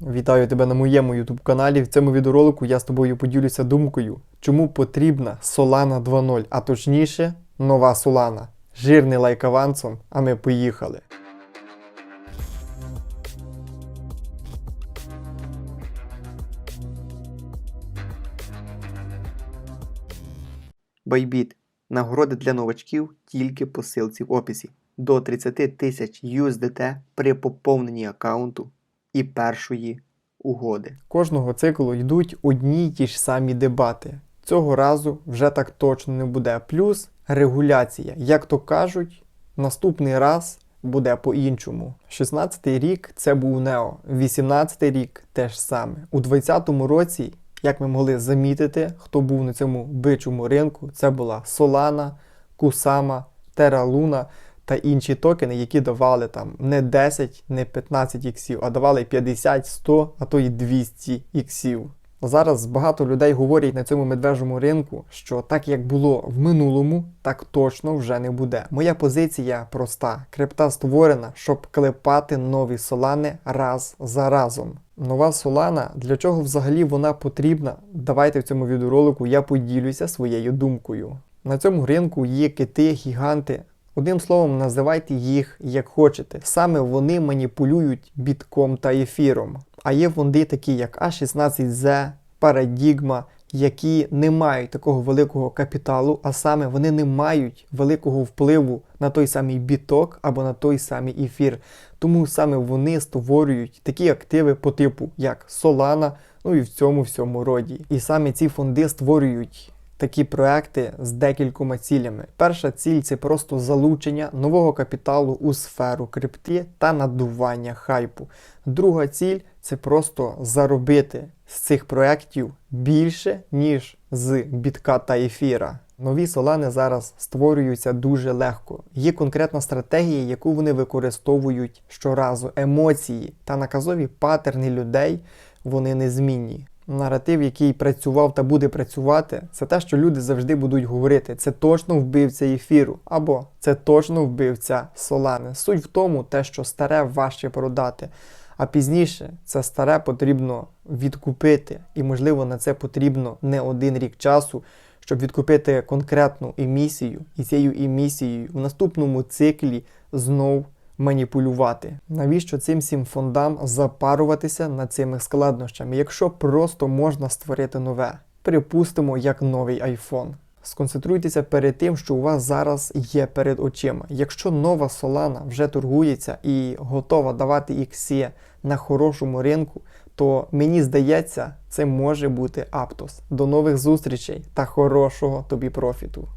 Вітаю тебе на моєму YouTube каналі. В цьому відеоролику я з тобою поділюся думкою, чому потрібна Solana 2.0, а точніше, нова Solana. Жирний лайк авансом, а ми поїхали. Байбіт. Нагороди для новачків тільки по ссылці в описі. До 30 тисяч USDT при поповненні аккаунту і першої угоди. Кожного циклу йдуть одні й ті ж самі дебати. Цього разу вже так точно не буде. Плюс регуляція. Як то кажуть, наступний раз буде по-іншому. 16-й рік це був Нео, 18-й рік теж саме. У 20-му році, як ми могли замітити, хто був на цьому бичому ринку, це була Solana, Kusama, Terra Luna та інші токени, які давали там не 10, не 15 іксів, а давали 50, 100, а то й 200 іксів. Зараз багато людей говорять на цьому медвежому ринку, що так як було в минулому, так точно вже не буде. Моя позиція проста: крипта створена, щоб клепати нові солани раз за разом. Нова солана, для чого взагалі вона потрібна? Давайте в цьому відеоролику я поділюся своєю думкою. На цьому ринку є кити, гіганти. Одним словом, називайте їх як хочете. Саме вони маніпулюють бітком та ефіром. А є фонди такі, як А16Z, Paradigma, які не мають такого великого капіталу, а саме вони не мають великого впливу на той самий біток або на той самий ефір. Тому саме вони створюють такі активи по типу як Solana, ну і в цьому всьому роді. І саме ці фонди створюють такі проекти з декількома цілями. Перша ціль це просто залучення нового капіталу у сферу крипти та надування хайпу. Друга ціль це просто заробити з цих проєктів більше, ніж з бітка та ефіра. Нові солани зараз створюються дуже легко. Є конкретна стратегія, яку вони використовують щоразу. Емоції та наказові патерни людей вони незмінні. Наратив, який працював та буде працювати, це те, що люди завжди будуть говорити: це точно вбивця ефіру, або це точно вбивця солани. Суть в тому, те, що старе важче продати. А пізніше це старе потрібно відкупити, і, можливо, на це потрібно не один рік часу, щоб відкупити конкретну емісію, і цією емісією в наступному циклі знов маніпулювати. Навіщо цим всім фондам запаруватися над цими складнощами, якщо просто можна створити нове? Припустимо, як новий iPhone. Сконцентруйтеся перед тим, що у вас зараз є перед очима. Якщо нова Solana вже торгується і готова давати іксі на хорошому ринку, то мені здається, це може бути Аптос. До нових зустрічей та хорошого тобі профіту.